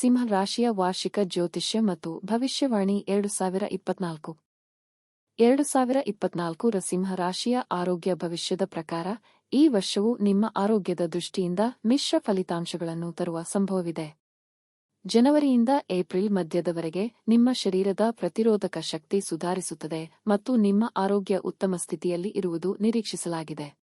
ಸಿಂಹ ರಾಶಿಯ ವಾರ್ಷಿಕ ಜ್ಯೋತಿಷ್ಯ ಮತ್ತು ಭವಿಷ್ಯವಾಣಿ ಎರಡು ಸಾವಿರ ಇಪ್ಪತ್ನಾಲ್ಕು. ಎರಡು ಸಾವಿರ ಇಪ್ಪತ್ನಾಲ್ಕರ ಸಿಂಹ ರಾಶಿಯ ಆರೋಗ್ಯ ಭವಿಷ್ಯದ ಪ್ರಕಾರ ಈ ವರ್ಷವು ನಿಮ್ಮ ಆರೋಗ್ಯದ ದೃಷ್ಟಿಯಿಂದ ಮಿಶ್ರ ಫಲಿತಾಂಶಗಳನ್ನು ತರುವ ಸಂಭವವಿದೆ. ಜನವರಿಯಿಂದ ಏಪ್ರಿಲ್ ಮಧ್ಯದವರೆಗೆ ನಿಮ್ಮ ಶರೀರದ ಪ್ರತಿರೋಧಕ ಶಕ್ತಿ ಸುಧಾರಿಸುತ್ತದೆ ಮತ್ತು ನಿಮ್ಮ ಆರೋಗ್ಯ ಉತ್ತಮ ಸ್ಥಿತಿಯಲ್ಲಿ ಇರುವುದು ನಿರೀಕ್ಷಿಸಲಾಗಿದೆ.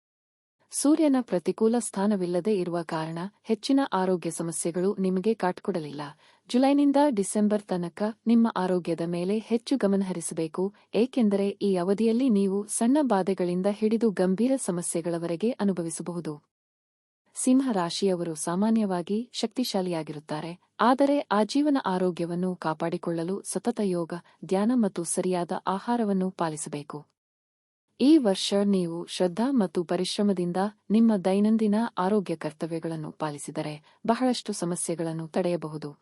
ಸೂರ್ಯನ ಪ್ರತಿಕೂಲ ಸ್ಥಾನವಿಲ್ಲದೆ ಇರುವ ಕಾರಣ ಹೆಚ್ಚಿನ ಆರೋಗ್ಯ ಸಮಸ್ಯೆಗಳು ನಿಮಗೆ ಕಾಟ್ಕೊಡಲಿಲ್ಲ. ಜುಲೈನಿಂದ ಡಿಸೆಂಬರ್ ತನಕ ನಿಮ್ಮ ಆರೋಗ್ಯದ ಮೇಲೆ ಹೆಚ್ಚು ಗಮನಹರಿಸಬೇಕು ಏಕೆಂದರೆ ಈ ಅವಧಿಯಲ್ಲಿ ನೀವು ಸಣ್ಣ ಬಾಧೆಗಳಿಂದ ಹಿಡಿದು ಗಂಭೀರ ಸಮಸ್ಯೆಗಳವರೆಗೆ ಅನುಭವಿಸಬಹುದು. ಸಿಂಹ ರಾಶಿಯವರು ಸಾಮಾನ್ಯವಾಗಿ ಶಕ್ತಿಶಾಲಿಯಾಗಿರುತ್ತಾರೆ, ಆದರೆ ಆಜೀವನ ಆರೋಗ್ಯವನ್ನು ಕಾಪಾಡಿಕೊಳ್ಳಲು ಸತತ ಯೋಗ, ಧ್ಯಾನ ಮತ್ತು ಸರಿಯಾದ ಆಹಾರವನ್ನು ಪಾಲಿಸಬೇಕು. ಈ ವರ್ಷ ನೀವು ಶ್ರದ್ಧಾ ಮತ್ತು ಪರಿಶ್ರಮದಿಂದ ನಿಮ್ಮ ದೈನಂದಿನ ಆರೋಗ್ಯ ಕರ್ತವ್ಯಗಳನ್ನು ಪಾಲಿಸಿದರೆ ಬಹಳಷ್ಟು ಸಮಸ್ಯೆಗಳನ್ನು ತಡೆಯಬಹುದು.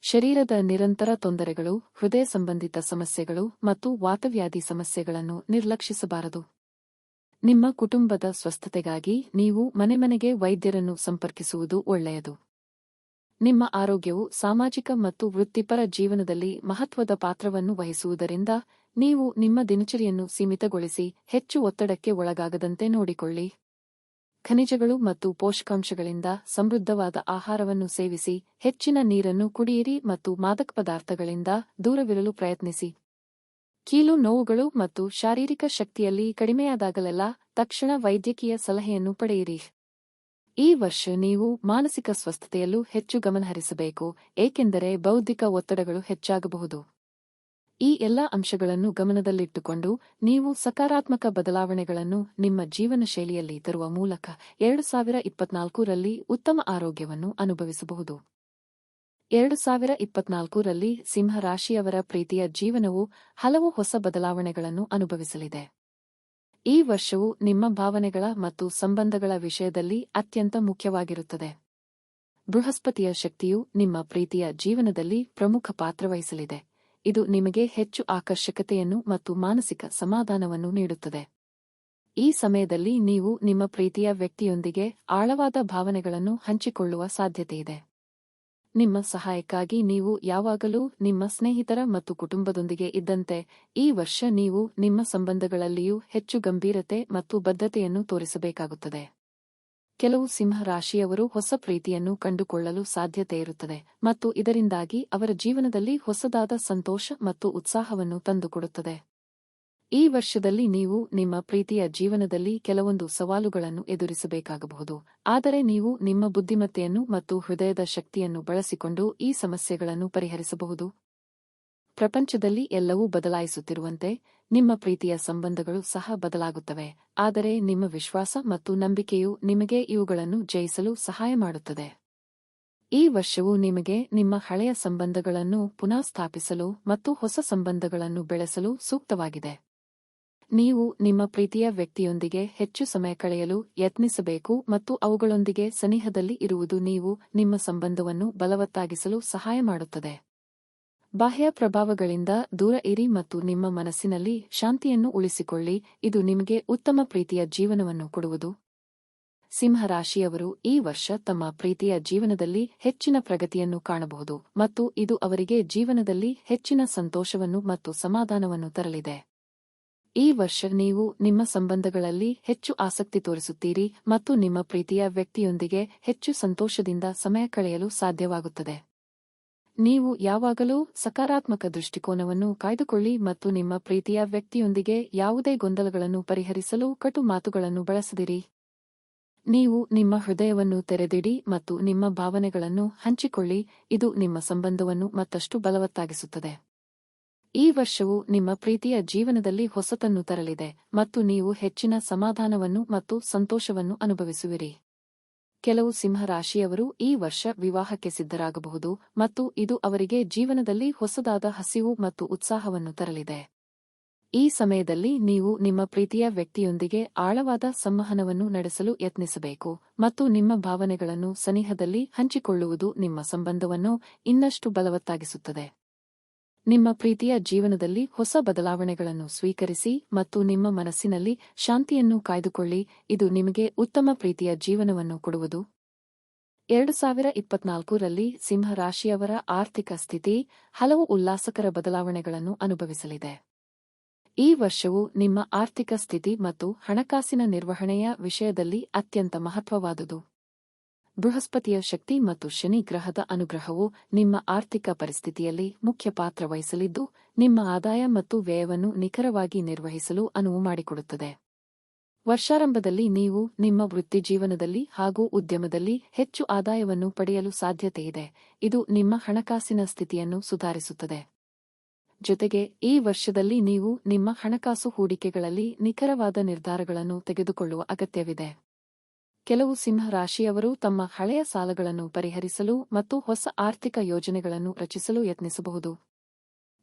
ಶರೀರದ ನಿರಂತರ ತೊಂದರೆಗಳು, ಹೃದಯ ಸಂಬಂಧಿತ ಸಮಸ್ಯೆಗಳು ಮತ್ತು ವಾತವ್ಯಾಧಿ ಸಮಸ್ಯೆಗಳನ್ನು ನಿರ್ಲಕ್ಷಿಸಬಾರದು. ನಿಮ್ಮ ಕುಟುಂಬದ ಸ್ವಸ್ಥತೆಗಾಗಿ ನೀವು ಮನೆ ಮನೆಗೆ ವೈದ್ಯರನ್ನು ಸಂಪರ್ಕಿಸುವುದು ಒಳ್ಳೆಯದು. ನಿಮ್ಮ ಆರೋಗ್ಯವು ಸಾಮಾಜಿಕ ಮತ್ತು ವೃತ್ತಿಪರ ಜೀವನದಲ್ಲಿ ಮಹತ್ವದ ಪಾತ್ರವನ್ನು ವಹಿಸುವುದರಿಂದ ನೀವು ನಿಮ್ಮ ದಿನಚರಿಯನ್ನು ಸೀಮಿತಗೊಳಿಸಿ ಹೆಚ್ಚು ಒತ್ತಡಕ್ಕೆ ಒಳಗಾಗದಂತೆ ನೋಡಿಕೊಳ್ಳಿ. ಖನಿಜಗಳು ಮತ್ತು ಪೋಷಕಾಂಶಗಳಿಂದ ಸಮೃದ್ಧವಾದ ಆಹಾರವನ್ನು ಸೇವಿಸಿ ಹೆಚ್ಚಿನ ನೀರನ್ನು ಕುಡಿಯಿರಿ ಮತ್ತು ಮಾದಕ ಪದಾರ್ಥಗಳಿಂದ ದೂರವಿರಲು ಪ್ರಯತ್ನಿಸಿ. ಕೀಲು ನೋವುಗಳು ಮತ್ತು ಶಾರೀರಿಕ ಶಕ್ತಿಯಲ್ಲಿ ಕಡಿಮೆಯಾದಾಗಲೆಲ್ಲ ತಕ್ಷಣ ವೈದ್ಯಕೀಯ ಸಲಹೆಯನ್ನು ಪಡೆಯಿರಿ. ಈ ವರ್ಷ ನೀವು ಮಾನಸಿಕ ಸ್ವಸ್ಥತೆಯಲ್ಲೂ ಹೆಚ್ಚು ಗಮನಹರಿಸಬೇಕು, ಏಕೆಂದರೆ ಬೌದ್ಧಿಕ ಒತ್ತಡಗಳು ಹೆಚ್ಚಾಗಬಹುದು. ಈ ಎಲ್ಲ ಅಂಶಗಳನ್ನು ಗಮನದಲ್ಲಿಟ್ಟುಕೊಂಡು ನೀವು ಸಕಾರಾತ್ಮಕ ಬದಲಾವಣೆಗಳನ್ನು ನಿಮ್ಮ ಜೀವನ ಶೈಲಿಯಲ್ಲಿ ತರುವ ಮೂಲಕ ಎರಡು ಸಾವಿರ ಇಪ್ಪತ್ನಾಲ್ಕರಲ್ಲಿ ಉತ್ತಮ ಆರೋಗ್ಯವನ್ನು ಅನುಭವಿಸಬಹುದು. ಎರಡು ಸಾವಿರ ಇಪ್ಪತ್ನಾಲ್ಕರಲ್ಲಿ ಸಿಂಹರಾಶಿಯವರ ಪ್ರೀತಿಯ ಜೀವನವು ಹಲವು ಹೊಸ ಬದಲಾವಣೆಗಳನ್ನು ಅನುಭವಿಸಲಿದೆ. ಈ ವರ್ಷವು ನಿಮ್ಮ ಭಾವನೆಗಳ ಮತ್ತು ಸಂಬಂಧಗಳ ವಿಷಯದಲ್ಲಿ ಅತ್ಯಂತ ಮುಖ್ಯವಾಗಿರುತ್ತದೆ. ಬೃಹಸ್ಪತಿಯ ಶಕ್ತಿಯು ನಿಮ್ಮ ಪ್ರೀತಿಯ ಜೀವನದಲ್ಲಿ ಪ್ರಮುಖ ಪಾತ್ರವಹಿಸಲಿದೆ ಇದು ನಿಮಗೆ ಹೆಚ್ಚು ಆಕರ್ಷಕತೆಯನ್ನು ಮತ್ತು ಮಾನಸಿಕ ಸಮಾಧಾನವನ್ನು ನೀಡುತ್ತದೆ. ಈ ಸಮಯದಲ್ಲಿ ನೀವು ನಿಮ್ಮ ಪ್ರೀತಿಯ ವ್ಯಕ್ತಿಯೊಂದಿಗೆ ಆಳವಾದ ಭಾವನೆಗಳನ್ನು ಹಂಚಿಕೊಳ್ಳುವ ಸಾಧ್ಯತೆಯಿದೆ ನಿಮ್ಮ ಸಹಾಯಕ್ಕಾಗಿ ನೀವು ಯಾವಾಗಲೂ ನಿಮ್ಮ ಸ್ನೇಹಿತರ ಮತ್ತು ಕುಟುಂಬದೊಂದಿಗೆ ಇದ್ದಂತೆ ಈ ವರ್ಷ ನೀವು ನಿಮ್ಮ ಸಂಬಂಧಗಳಲ್ಲಿಯೂ ಹೆಚ್ಚು ಗಂಭೀರತೆ ಮತ್ತು ಬದ್ಧತೆಯನ್ನು ತೋರಿಸಬೇಕಾಗುತ್ತದೆ. ಕೆಲವು ಸಿಂಹ ರಾಶಿಯವರು ಹೊಸ ಪ್ರೀತಿಯನ್ನು ಕಂಡುಕೊಳ್ಳಲು ಸಾಧ್ಯತೆಯಿರುತ್ತದೆ ಮತ್ತು ಇದರಿಂದಾಗಿ ಅವರ ಜೀವನದಲ್ಲಿ ಹೊಸದಾದ ಸಂತೋಷ ಮತ್ತು ಉತ್ಸಾಹವನ್ನು ತಂದುಕೊಡುತ್ತದೆ. ಈ ವರ್ಷದಲ್ಲಿ ನೀವು ನಿಮ್ಮ ಪ್ರೀತಿಯ ಜೀವನದಲ್ಲಿ ಕೆಲವೊಂದು ಸವಾಲುಗಳನ್ನು ಎದುರಿಸಬೇಕಾಗಬಹುದು. ಆದರೆ ನೀವು ನಿಮ್ಮ ಬುದ್ಧಿಮತ್ತೆಯನ್ನು ಮತ್ತು ಹೃದಯದ ಶಕ್ತಿಯನ್ನು ಬಳಸಿಕೊಂಡು ಈ ಸಮಸ್ಯೆಗಳನ್ನು ಪರಿಹರಿಸಬಹುದು. ಪ್ರಪಂಚದಲ್ಲಿ ಎಲ್ಲವೂ ಬದಲಾಯಿಸುತ್ತಿರುವಂತೆ ನಿಮ್ಮ ಪ್ರೀತಿಯ ಸಂಬಂಧಗಳು ಸಹ ಬದಲಾಗುತ್ತವೆ, ಆದರೆ ನಿಮ್ಮ ವಿಶ್ವಾಸ ಮತ್ತು ನಂಬಿಕೆಯು ನಿಮಗೆ ಇವುಗಳನ್ನು ಜಯಿಸಲು ಸಹಾಯ ಮಾಡುತ್ತದೆ. ಈ ವರ್ಷವು ನಿಮಗೆ ನಿಮ್ಮ ಹಳೆಯ ಸಂಬಂಧಗಳನ್ನು ಪುನಃ ಸ್ಥಾಪಿಸಲು ಮತ್ತು ಹೊಸ ಸಂಬಂಧಗಳನ್ನು ಬೆಳೆಸಲು ಸೂಕ್ತವಾಗಿದೆ. ನೀವು ನಿಮ್ಮ ಪ್ರೀತಿಯ ವ್ಯಕ್ತಿಯೊಂದಿಗೆ ಹೆಚ್ಚು ಸಮಯ ಕಳೆಯಲು ಯತ್ನಿಸಬೇಕು ಮತ್ತು ಅವುಗಳೊಂದಿಗೆ ಸನಿಹದಲ್ಲಿ ಇರುವುದು ನೀವು ನಿಮ್ಮ ಸಂಬಂಧವನ್ನು ಬಲವತ್ತಾಗಿಸಲು ಸಹಾಯ ಮಾಡುತ್ತದೆ. ಬಾಹ್ಯ ಪ್ರಭಾವಗಳಿಂದ ದೂರ ಇರಿ ಮತ್ತು ನಿಮ್ಮ ಮನಸ್ಸಿನಲ್ಲಿ ಶಾಂತಿಯನ್ನು ಉಳಿಸಿಕೊಳ್ಳಿ. ಇದು ನಿಮಗೆ ಉತ್ತಮ ಪ್ರೀತಿಯ ಜೀವನವನ್ನು ಕೊಡುವುದು. ಸಿಂಹರಾಶಿಯವರು ಈ ವರ್ಷ ತಮ್ಮ ಪ್ರೀತಿಯ ಜೀವನದಲ್ಲಿ ಹೆಚ್ಚಿನ ಪ್ರಗತಿಯನ್ನು ಕಾಣಬಹುದು ಮತ್ತು ಇದು ಅವರಿಗೆ ಜೀವನದಲ್ಲಿ ಹೆಚ್ಚಿನ ಸಂತೋಷವನ್ನು ಮತ್ತು ಸಮಾಧಾನವನ್ನು ತರಲಿದೆ. ಈ ವರ್ಷ ನೀವು ನಿಮ್ಮ ಸಂಬಂಧಗಳಲ್ಲಿ ಹೆಚ್ಚು ಆಸಕ್ತಿ ತೋರಿಸುತ್ತೀರಿ ಮತ್ತು ನಿಮ್ಮ ಪ್ರೀತಿಯ ವ್ಯಕ್ತಿಯೊಂದಿಗೆ ಹೆಚ್ಚು ಸಂತೋಷದಿಂದ ಸಮಯ ಕಳೆಯಲು ಸಾಧ್ಯವಾಗುತ್ತದೆ. ನೀವು ಯಾವಾಗಲೂ ಸಕಾರಾತ್ಮಕ ದೃಷ್ಟಿಕೋನವನ್ನು ಕಾಯ್ದುಕೊಳ್ಳಿ ಮತ್ತು ನಿಮ್ಮ ಪ್ರೀತಿಯ ವ್ಯಕ್ತಿಯೊಂದಿಗೆ ಯಾವುದೇ ಗೊಂದಲಗಳನ್ನು ಪರಿಹರಿಸಲು ಕಟು ಮಾತುಗಳನ್ನು ಬಳಸದಿರಿ. ನೀವು ನಿಮ್ಮ ಹೃದಯವನ್ನು ತೆರೆದಿಡಿ ಮತ್ತು ನಿಮ್ಮ ಭಾವನೆಗಳನ್ನು ಹಂಚಿಕೊಳ್ಳಿ, ಇದು ನಿಮ್ಮ ಸಂಬಂಧವನ್ನು ಮತ್ತಷ್ಟು ಬಲವತ್ತಾಗಿಸುತ್ತದೆ. ಈ ವರ್ಷವು ನಿಮ್ಮ ಪ್ರೀತಿಯ ಜೀವನದಲ್ಲಿ ಹೊಸತನ್ನು ತರಲಿದೆ ಮತ್ತು ನೀವು ಹೆಚ್ಚಿನ ಸಮಾಧಾನವನ್ನು ಮತ್ತು ಸಂತೋಷವನ್ನು ಅನುಭವಿಸುವಿರಿ. ಕೆಲವು ಸಿಂಹ ರಾಶಿಯವರು ಈ ವರ್ಷ ವಿವಾಹಕ್ಕೆ ಸಿದ್ಧರಾಗಬಹುದು ಮತ್ತು ಇದು ಅವರಿಗೆ ಜೀವನದಲ್ಲಿ ಹೊಸದಾದ ಹಸಿವು ಮತ್ತು ಉತ್ಸಾಹವನ್ನು ತರಲಿದೆ. ಈ ಸಮಯದಲ್ಲಿ ನೀವು ನಿಮ್ಮ ಪ್ರೀತಿಯ ವ್ಯಕ್ತಿಯೊಂದಿಗೆ ಆಳವಾದ ಸಂವಹನವನ್ನು ನಡೆಸಲು ಯತ್ನಿಸಬೇಕು ಮತ್ತು ನಿಮ್ಮ ಭಾವನೆಗಳನ್ನು ಸನಿಹದಲ್ಲಿ ಹಂಚಿಕೊಳ್ಳುವುದು ನಿಮ್ಮ ಸಂಬಂಧವನ್ನು ಇನ್ನಷ್ಟು ಬಲವತ್ತಾಗಿಸುತ್ತದೆ. ನಿಮ್ಮ ಪ್ರೀತಿಯ ಜೀವನದಲ್ಲಿ ಹೊಸ ಬದಲಾವಣೆಗಳನ್ನು ಸ್ವೀಕರಿಸಿ ಮತ್ತು ನಿಮ್ಮ ಮನಸ್ಸಿನಲ್ಲಿ ಶಾಂತಿಯನ್ನು ಕಾಯ್ದುಕೊಳ್ಳಿ, ಇದು ನಿಮಗೆ ಉತ್ತಮ ಪ್ರೀತಿಯ ಜೀವನವನ್ನು ಕೊಡುವುದು. ಎರಡು ಸಾವಿರ ಇಪ್ಪತ್ನಾಲ್ಕರಲ್ಲಿ ಸಿಂಹರಾಶಿಯವರ ಆರ್ಥಿಕ ಸ್ಥಿತಿ ಹಲವು ಉಲ್ಲಾಸಕರ ಬದಲಾವಣೆಗಳನ್ನು ಅನುಭವಿಸಲಿದೆ. ಈ ವರ್ಷವು ನಿಮ್ಮ ಆರ್ಥಿಕ ಸ್ಥಿತಿ ಮತ್ತು ಹಣಕಾಸಿನ ನಿರ್ವಹಣೆಯ ವಿಷಯದಲ್ಲಿ ಅತ್ಯಂತ ಮಹತ್ವವಾದುದು. ಬೃಹಸ್ಪತಿಯ ಶಕ್ತಿ ಮತ್ತು ಶನಿ ಗ್ರಹದ ಅನುಗ್ರಹವು ನಿಮ್ಮ ಆರ್ಥಿಕ ಪರಿಸ್ಥಿತಿಯಲ್ಲಿ ಮುಖ್ಯ ಪಾತ್ರ ವಹಿಸಲಿದ್ದು, ನಿಮ್ಮ ಆದಾಯ ಮತ್ತು ವ್ಯಯವನ್ನು ನಿಖರವಾಗಿ ನಿರ್ವಹಿಸಲು ಅನುವು ಮಾಡಿಕೊಡುತ್ತದೆ. ವರ್ಷಾರಂಭದಲ್ಲಿ ನೀವು ನಿಮ್ಮ ವೃತ್ತಿಜೀವನದಲ್ಲಿ ಹಾಗೂ ಉದ್ಯಮದಲ್ಲಿ ಹೆಚ್ಚು ಆದಾಯವನ್ನು ಪಡೆಯಲು ಸಾಧ್ಯತೆಯಿದೆ. ಇದು ನಿಮ್ಮ ಹಣಕಾಸಿನ ಸ್ಥಿತಿಯನ್ನು ಸುಧಾರಿಸುತ್ತದೆ. ಜೊತೆಗೆ, ಈ ವರ್ಷದಲ್ಲಿ ನೀವು ನಿಮ್ಮ ಹಣಕಾಸು ಹೂಡಿಕೆಗಳಲ್ಲಿ ನಿಖರವಾದ ನಿರ್ಧಾರಗಳನ್ನು ತೆಗೆದುಕೊಳ್ಳುವ ಅಗತ್ಯವಿದೆ. ಕೆಲವು ಸಿಂಹ ರಾಶಿಯವರು ತಮ್ಮ ಹಳೆಯ ಸಾಲಗಳನ್ನು ಪರಿಹರಿಸಲು ಮತ್ತು ಹೊಸ ಆರ್ಥಿಕ ಯೋಜನೆಗಳನ್ನು ರಚಿಸಲು ಯತ್ನಿಸಬಹುದು.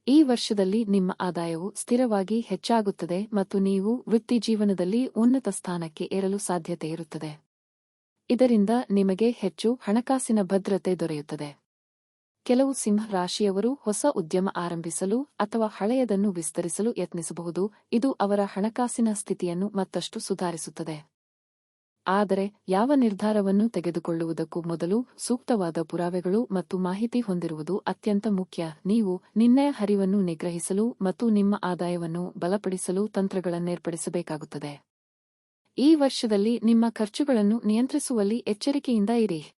ಈ ವರ್ಷದಲ್ಲಿ ನಿಮ್ಮ ಆದಾಯವು ಸ್ಥಿರವಾಗಿ ಹೆಚ್ಚಾಗುತ್ತದೆ ಮತ್ತು ನೀವು ವೃತ್ತಿಜೀವನದಲ್ಲಿ ಉನ್ನತ ಸ್ಥಾನಕ್ಕೆ ಏರಲು ಸಾಧ್ಯತೆಯಿರುತ್ತದೆ ಇದರಿಂದ ನಿಮಗೆ ಹೆಚ್ಚು ಹಣಕಾಸಿನ ಭದ್ರತೆ ದೊರೆಯುತ್ತದೆ. ಕೆಲವು ಸಿಂಹ ರಾಶಿಯವರು ಹೊಸ ಉದ್ಯಮ ಆರಂಭಿಸಲು ಅಥವಾ ಹಳೆಯದನ್ನು ವಿಸ್ತರಿಸಲು ಯತ್ನಿಸಬಹುದು. ಇದು ಅವರ ಹಣಕಾಸಿನ ಸ್ಥಿತಿಯನ್ನು ಮತ್ತಷ್ಟು ಸುಧಾರಿಸುತ್ತದೆ. ಆದರೆ ಯಾವ ನಿರ್ಧಾರವನ್ನು ತೆಗೆದುಕೊಳ್ಳುವುದಕ್ಕೂ ಮೊದಲು ಸೂಕ್ತವಾದ ಪುರಾವೆಗಳು ಮತ್ತು ಮಾಹಿತಿ ಹೊಂದಿರುವುದು ಅತ್ಯಂತ ಮುಖ್ಯ. ನೀವು ನಿನ್ನೆಯ ಹರಿವನ್ನು ನಿಗ್ರಹಿಸಲು ಮತ್ತು ನಿಮ್ಮ ಆದಾಯವನ್ನು ಬಲಪಡಿಸಲು ತಂತ್ರಗಳನ್ನೇರ್ಪಡಿಸಬೇಕಾಗುತ್ತದೆ. ಈ ವರ್ಷದಲ್ಲಿ ನಿಮ್ಮ ಖರ್ಚುಗಳನ್ನು ನಿಯಂತ್ರಿಸುವಲ್ಲಿ ಎಚ್ಚರಿಕೆಯಿಂದ ಇರಿ.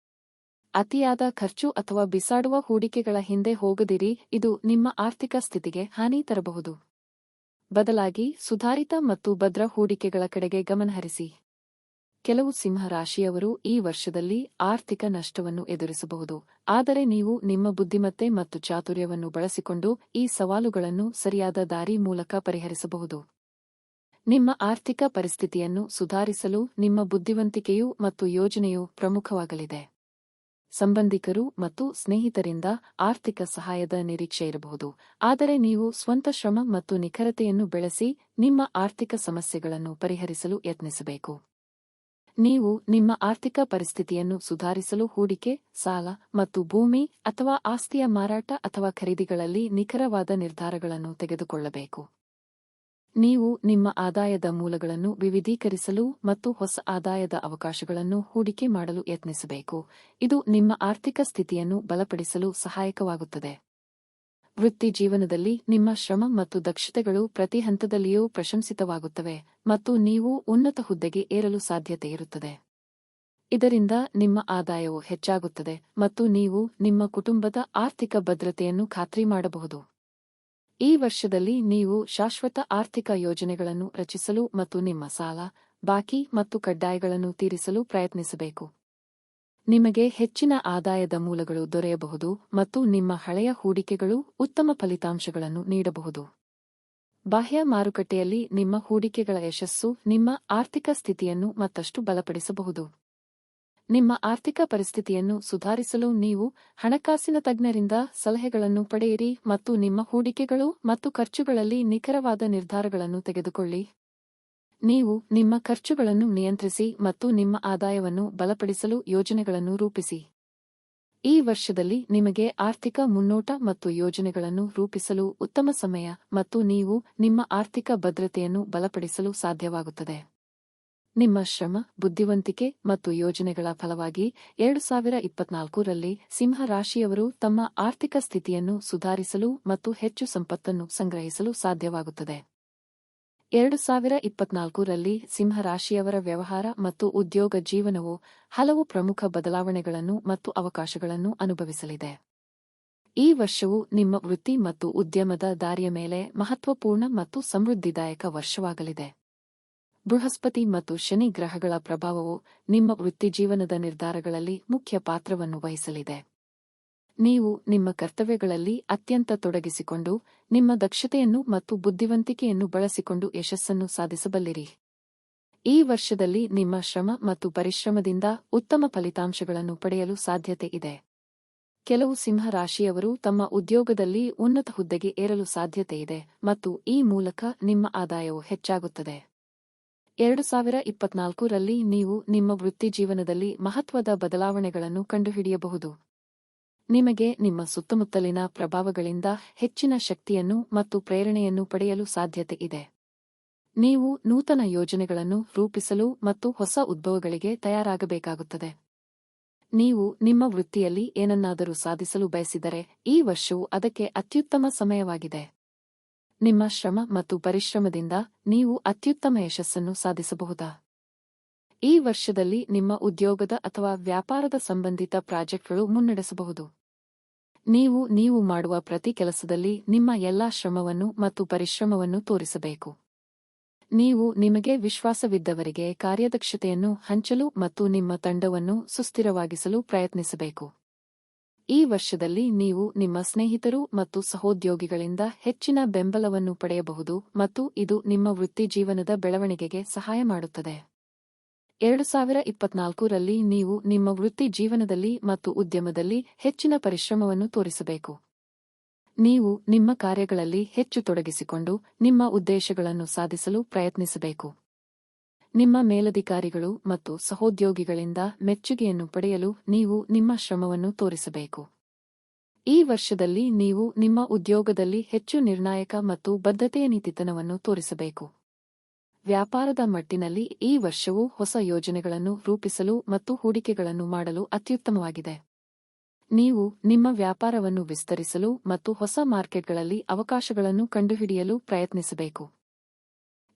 ಅತಿಯಾದ ಖರ್ಚು ಅಥವಾ ಬಿಸಾಡುವ ಹೂಡಿಕೆಗಳ ಹಿಂದೆ ಹೋಗದಿರಿ. ಇದು ನಿಮ್ಮ ಆರ್ಥಿಕ ಸ್ಥಿತಿಗೆ ಹಾನಿ ತರಬಹುದು. ಬದಲಾಗಿ ಸುಧಾರಿತ ಮತ್ತು ಭದ್ರ ಹೂಡಿಕೆಗಳ ಕಡೆಗೆ ಗಮನಹರಿಸಿ. ಕೆಲವು ಸಿಂಹ ರಾಶಿಯವರು ಈ ವರ್ಷದಲ್ಲಿ ಆರ್ಥಿಕ ನಷ್ಟವನ್ನು ಎದುರಿಸಬಹುದು. ಆದರೆ ನೀವು ನಿಮ್ಮ ಬುದ್ಧಿಮತ್ತೆ ಮತ್ತು ಚಾತುರ್ಯವನ್ನು ಬಳಸಿಕೊಂಡು ಈ ಸವಾಲುಗಳನ್ನು ಸರಿಯಾದ ದಾರಿ ಮೂಲಕ ಪರಿಹರಿಸಬಹುದು. ನಿಮ್ಮ ಆರ್ಥಿಕ ಪರಿಸ್ಥಿತಿಯನ್ನು ಸುಧಾರಿಸಲು ನಿಮ್ಮ ಬುದ್ಧಿವಂತಿಕೆಯು ಮತ್ತು ಯೋಜನೆಯು ಪ್ರಮುಖವಾಗಲಿದೆ. ಸಂಬಂಧಿಕರು ಮತ್ತು ಸ್ನೇಹಿತರಿಂದ ಆರ್ಥಿಕ ಸಹಾಯದ ನಿರೀಕ್ಷೆ ಇರಬಹುದು. ಆದರೆ ನೀವು ಸ್ವಂತ ಶ್ರಮ ಮತ್ತು ನಿಖರತೆಯನ್ನು ಬೆಳೆಸಿ ನಿಮ್ಮ ಆರ್ಥಿಕ ಸಮಸ್ಯೆಗಳನ್ನು ಪರಿಹರಿಸಲು ಯತ್ನಿಸಬೇಕು. ನೀವು ನಿಮ್ಮ ಆರ್ಥಿಕ ಪರಿಸ್ಥಿತಿಯನ್ನು ಸುಧಾರಿಸಲು ಹೂಡಿಕೆ, ಸಾಲ ಮತ್ತು ಭೂಮಿ ಅಥವಾ ಆಸ್ತಿಯ ಮಾರಾಟ ಅಥವಾ ಖರೀದಿಗಳಲ್ಲಿ ನಿಖರವಾದ ನಿರ್ಧಾರಗಳನ್ನು ತೆಗೆದುಕೊಳ್ಳಬೇಕು. ನೀವು ನಿಮ್ಮ ಆದಾಯದ ಮೂಲಗಳನ್ನು ವಿವಿಧೀಕರಿಸಲು ಮತ್ತು ಹೊಸ ಆದಾಯದ ಅವಕಾಶಗಳನ್ನು ಹೂಡಿಕೆ ಮಾಡಲು ಯತ್ನಿಸಬೇಕು. ಇದು ನಿಮ್ಮ ಆರ್ಥಿಕ ಸ್ಥಿತಿಯನ್ನು ಬಲಪಡಿಸಲು ಸಹಾಯಕವಾಗುತ್ತದೆ. ವೃತ್ತಿ ಜೀವನದಲ್ಲಿ ನಿಮ್ಮ ಶ್ರಮ ಮತ್ತು ದಕ್ಷತೆಗಳು ಪ್ರತಿ ಹಂತದಲ್ಲಿಯೂ ಪ್ರಶಂಸಿತವಾಗುತ್ತವೆ ಮತ್ತು ನೀವು ಉನ್ನತ ಹುದ್ದೆಗೆ ಏರಲು ಸಾಧ್ಯತೆ ಇರುತ್ತದೆ. ಇದರಿಂದ ನಿಮ್ಮ ಆದಾಯವು ಹೆಚ್ಚಾಗುತ್ತದೆ ಮತ್ತು ನೀವು ನಿಮ್ಮ ಕುಟುಂಬದ ಆರ್ಥಿಕ ಭದ್ರತೆಯನ್ನು ಖಾತ್ರಿ ಮಾಡಬಹುದು. ಈ ವರ್ಷದಲ್ಲಿ ನೀವು ಶಾಶ್ವತ ಆರ್ಥಿಕ ಯೋಜನೆಗಳನ್ನು ರಚಿಸಲು ಮತ್ತು ನಿಮ್ಮ ಸಾಲ, ಬಾಕಿ ಮತ್ತು ಕಡ್ಡಾಯಗಳನ್ನು ತೀರಿಸಲು ಪ್ರಯತ್ನಿಸಬೇಕು. ನಿಮಗೆ ಹೆಚ್ಚಿನ ಆದಾಯದ ಮೂಲಗಳು ದೊರೆಯಬಹುದು ಮತ್ತು ನಿಮ್ಮ ಹಳೆಯ ಹೂಡಿಕೆಗಳು ಉತ್ತಮ ಫಲಿತಾಂಶಗಳನ್ನು ನೀಡಬಹುದು. ಬಾಹ್ಯ ಮಾರುಕಟ್ಟೆಯಲ್ಲಿ ನಿಮ್ಮ ಹೂಡಿಕೆಗಳ ಯಶಸ್ಸು ನಿಮ್ಮ ಆರ್ಥಿಕ ಸ್ಥಿತಿಯನ್ನು ಮತ್ತಷ್ಟು ಬಲಪಡಿಸಬಹುದು. ನಿಮ್ಮ ಆರ್ಥಿಕ ಪರಿಸ್ಥಿತಿಯನ್ನು ಸುಧಾರಿಸಲು ನೀವು ಹಣಕಾಸಿನ ತಜ್ಞರಿಂದ ಸಲಹೆಗಳನ್ನು ಪಡೆಯಿರಿ ಮತ್ತು ನಿಮ್ಮ ಹೂಡಿಕೆಗಳು ಮತ್ತು ಖರ್ಚುಗಳಲ್ಲಿ ನಿಖರವಾದ ನಿರ್ಧಾರಗಳನ್ನು ತೆಗೆದುಕೊಳ್ಳಿ. ನೀವು ನಿಮ್ಮ ಖರ್ಚುಗಳನ್ನು ನಿಯಂತ್ರಿಸಿ ಮತ್ತು ನಿಮ್ಮ ಆದಾಯವನ್ನು ಬಲಪಡಿಸಲು ಯೋಜನೆಗಳನ್ನು ರೂಪಿಸಿ. ಈ ವರ್ಷದಲ್ಲಿ ನಿಮಗೆ ಆರ್ಥಿಕ ಮುನ್ನೋಟ ಮತ್ತು ಯೋಜನೆಗಳನ್ನು ರೂಪಿಸಲು ಉತ್ತಮ ಸಮಯ ಮತ್ತು ನೀವು ನಿಮ್ಮ ಆರ್ಥಿಕ ಭದ್ರತೆಯನ್ನು ಬಲಪಡಿಸಲು ಸಾಧ್ಯವಾಗುತ್ತದೆ. ನಿಮ್ಮ ಶ್ರಮ, ಬುದ್ಧಿವಂತಿಕೆ ಮತ್ತು ಯೋಜನೆಗಳ ಫಲವಾಗಿ ಎರಡು ಸಾವಿರ ಇಪ್ಪತ್ನಾಲ್ಕರಲ್ಲಿ ಸಿಂಹ ರಾಶಿಯವರು ತಮ್ಮ ಆರ್ಥಿಕ ಸ್ಥಿತಿಯನ್ನು ಸುಧಾರಿಸಲು ಮತ್ತು ಹೆಚ್ಚು ಸಂಪತ್ತನ್ನು ಸಂಗ್ರಹಿಸಲು ಸಾಧ್ಯವಾಗುತ್ತದೆ. ಎರಡು ಸಾವಿರ ಇಪ್ಪತ್ನಾಲ್ಕರಲ್ಲಿ ಸಿಂಹರಾಶಿಯವರ ವ್ಯವಹಾರ ಮತ್ತು ಉದ್ಯೋಗ ಜೀವನವು ಹಲವು ಪ್ರಮುಖ ಬದಲಾವಣೆಗಳನ್ನು ಮತ್ತು ಅವಕಾಶಗಳನ್ನು ಅನುಭವಿಸಲಿದೆ. ಈ ವರ್ಷವು ನಿಮ್ಮ ವೃತ್ತಿ ಮತ್ತು ಉದ್ಯಮದ ದಾರಿಯ ಮೇಲೆ ಮಹತ್ವಪೂರ್ಣ ಮತ್ತು ಸಮೃದ್ಧಿದಾಯಕ ವರ್ಷವಾಗಲಿದೆ. ಬೃಹಸ್ಪತಿ ಮತ್ತು ಶನಿ ಗ್ರಹಗಳ ಪ್ರಭಾವವು ನಿಮ್ಮ ವೃತ್ತಿಜೀವನದ ನಿರ್ಧಾರಗಳಲ್ಲಿ ಮುಖ್ಯ ಪಾತ್ರವನ್ನು ವಹಿಸಲಿದೆ. ನೀವು ನಿಮ್ಮ ಕರ್ತವ್ಯಗಳಲ್ಲಿ ಅತ್ಯಂತ ತೊಡಗಿಸಿಕೊಂಡು, ನಿಮ್ಮ ದಕ್ಷತೆಯನ್ನು ಮತ್ತು ಬುದ್ಧಿವಂತಿಕೆಯನ್ನು ಬಳಸಿಕೊಂಡು ಯಶಸ್ಸನ್ನು ಸಾಧಿಸಬಲ್ಲಿರಿ. ಈ ವರ್ಷದಲ್ಲಿ ನಿಮ್ಮ ಶ್ರಮ ಮತ್ತು ಪರಿಶ್ರಮದಿಂದ ಉತ್ತಮ ಫಲಿತಾಂಶಗಳನ್ನು ಪಡೆಯಲು ಸಾಧ್ಯತೆ ಇದೆ. ಕೆಲವು ಸಿಂಹ ರಾಶಿಯವರು ತಮ್ಮ ಉದ್ಯೋಗದಲ್ಲಿ ಉನ್ನತ ಹುದ್ದೆಗೆ ಏರಲು ಸಾಧ್ಯತೆಯಿದೆ ಮತ್ತು ಈ ಮೂಲಕ ನಿಮ್ಮ ಆದಾಯವು ಹೆಚ್ಚಾಗುತ್ತದೆ. ಎರಡು ಸಾವಿರ ಇಪ್ಪತ್ನಾಲ್ಕರಲ್ಲಿ ನೀವು ನಿಮ್ಮ ವೃತ್ತಿಜೀವನದಲ್ಲಿ ಮಹತ್ವದ ಬದಲಾವಣೆಗಳನ್ನು ಕಂಡುಹಿಡಿಯಬಹುದು. ನಿಮಗೆ ನಿಮ್ಮ ಸುತ್ತಮುತ್ತಲಿನ ಪ್ರಭಾವಗಳಿಂದ ಹೆಚ್ಚಿನ ಶಕ್ತಿಯನ್ನು ಮತ್ತು ಪ್ರೇರಣೆಯನ್ನು ಪಡೆಯಲು ಸಾಧ್ಯತೆ ಇದೆ. ನೀವು ನೂತನ ಯೋಜನೆಗಳನ್ನು ರೂಪಿಸಲು ಮತ್ತು ಹೊಸ ಉದ್ಭವಗಳಿಗೆ ತಯಾರಾಗಬೇಕಾಗುತ್ತದೆ. ನೀವು ನಿಮ್ಮ ವೃತ್ತಿಯಲ್ಲಿ ಏನನ್ನಾದರೂ ಸಾಧಿಸಲು ಬಯಸಿದರೆ ಈ ವರ್ಷವು ಅದಕ್ಕೆ ಅತ್ಯುತ್ತಮ ಸಮಯವಾಗಿದೆ. ನಿಮ್ಮ ಶ್ರಮ ಮತ್ತು ಪರಿಶ್ರಮದಿಂದ ನೀವು ಅತ್ಯುತ್ತಮ ಯಶಸ್ಸನ್ನು ಸಾಧಿಸಬಹುದಾ? ಈ ವರ್ಷದಲ್ಲಿ ನಿಮ್ಮ ಉದ್ಯೋಗದ ಅಥವಾ ವ್ಯಾಪಾರದ ಸಂಬಂಧಿತ ಪ್ರಾಜೆಕ್ಟ್ಗಳು ಮುನ್ನಡೆಸಬಹುದು. ನೀವು ನೀವು ಮಾಡುವ ಪ್ರತಿ ಕೆಲಸದಲ್ಲಿ ನಿಮ್ಮ ಎಲ್ಲಾ ಶ್ರಮವನ್ನು ಮತ್ತು ಪರಿಶ್ರಮವನ್ನು ತೋರಿಸಬೇಕು. ನೀವು ನಿಮಗೆ ವಿಶ್ವಾಸವಿದ್ದವರಿಗೆ ಕಾರ್ಯದಕ್ಷತೆಯನ್ನು ಹಂಚಲು ಮತ್ತು ನಿಮ್ಮ ತಂಡವನ್ನು ಸುಸ್ಥಿರವಾಗಿಸಲು ಪ್ರಯತ್ನಿಸಬೇಕು. ಈ ವರ್ಷದಲ್ಲಿ ನೀವು ನಿಮ್ಮ ಸ್ನೇಹಿತರು ಮತ್ತು ಸಹೋದ್ಯೋಗಿಗಳಿಂದ ಹೆಚ್ಚಿನ ಬೆಂಬಲವನ್ನು ಪಡೆಯಬಹುದು ಮತ್ತು ಇದು ನಿಮ್ಮ ವೃತ್ತಿಜೀವನದ ಬೆಳವಣಿಗೆಗೆ ಸಹಾಯ ಮಾಡುತ್ತದೆ. ಎರಡು ಸಾವಿರ ಇಪ್ಪತ್ನಾಲ್ಕರಲ್ಲಿ ನೀವು ನಿಮ್ಮ ವೃತ್ತಿ ಜೀವನದಲ್ಲಿ ಮತ್ತು ಉದ್ಯಮದಲ್ಲಿ ಹೆಚ್ಚಿನ ಪರಿಶ್ರಮವನ್ನು ತೋರಿಸಬೇಕು. ನೀವು ನಿಮ್ಮ ಕಾರ್ಯಗಳಲ್ಲಿ ಹೆಚ್ಚು ತೊಡಗಿಸಿಕೊಂಡು ನಿಮ್ಮ ಉದ್ದೇಶಗಳನ್ನು ಸಾಧಿಸಲು ಪ್ರಯತ್ನಿಸಬೇಕು. ನಿಮ್ಮ ಮೇಲಧಿಕಾರಿಗಳು ಮತ್ತು ಸಹೋದ್ಯೋಗಿಗಳಿಂದ ಮೆಚ್ಚುಗೆಯನ್ನು ಪಡೆಯಲು ನೀವು ನಿಮ್ಮ ಶ್ರಮವನ್ನು ತೋರಿಸಬೇಕು. ಈ ವರ್ಷದಲ್ಲಿ ನೀವು ನಿಮ್ಮ ಉದ್ಯೋಗದಲ್ಲಿ ಹೆಚ್ಚು ನಿರ್ಣಾಯಕ ಮತ್ತು ಬದ್ಧತೆಯ ನೀತಿತನವನ್ನು ತೋರಿಸಬೇಕು. ವ್ಯಾಪಾರದ ಮಟ್ಟಿನಲ್ಲಿ ಈ ವರ್ಷವು ಹೊಸ ಯೋಜನೆಗಳನ್ನು ರೂಪಿಸಲು ಮತ್ತು ಹೂಡಿಕೆಗಳನ್ನು ಮಾಡಲು ಅತ್ಯುತ್ತಮವಾಗಿದೆ. ನೀವು ನಿಮ್ಮ ವ್ಯಾಪಾರವನ್ನು ವಿಸ್ತರಿಸಲು ಮತ್ತು ಹೊಸ ಮಾರ್ಕೆಟ್ಗಳಲ್ಲಿ ಅವಕಾಶಗಳನ್ನು ಕಂಡುಹಿಡಿಯಲು ಪ್ರಯತ್ನಿಸಬೇಕು.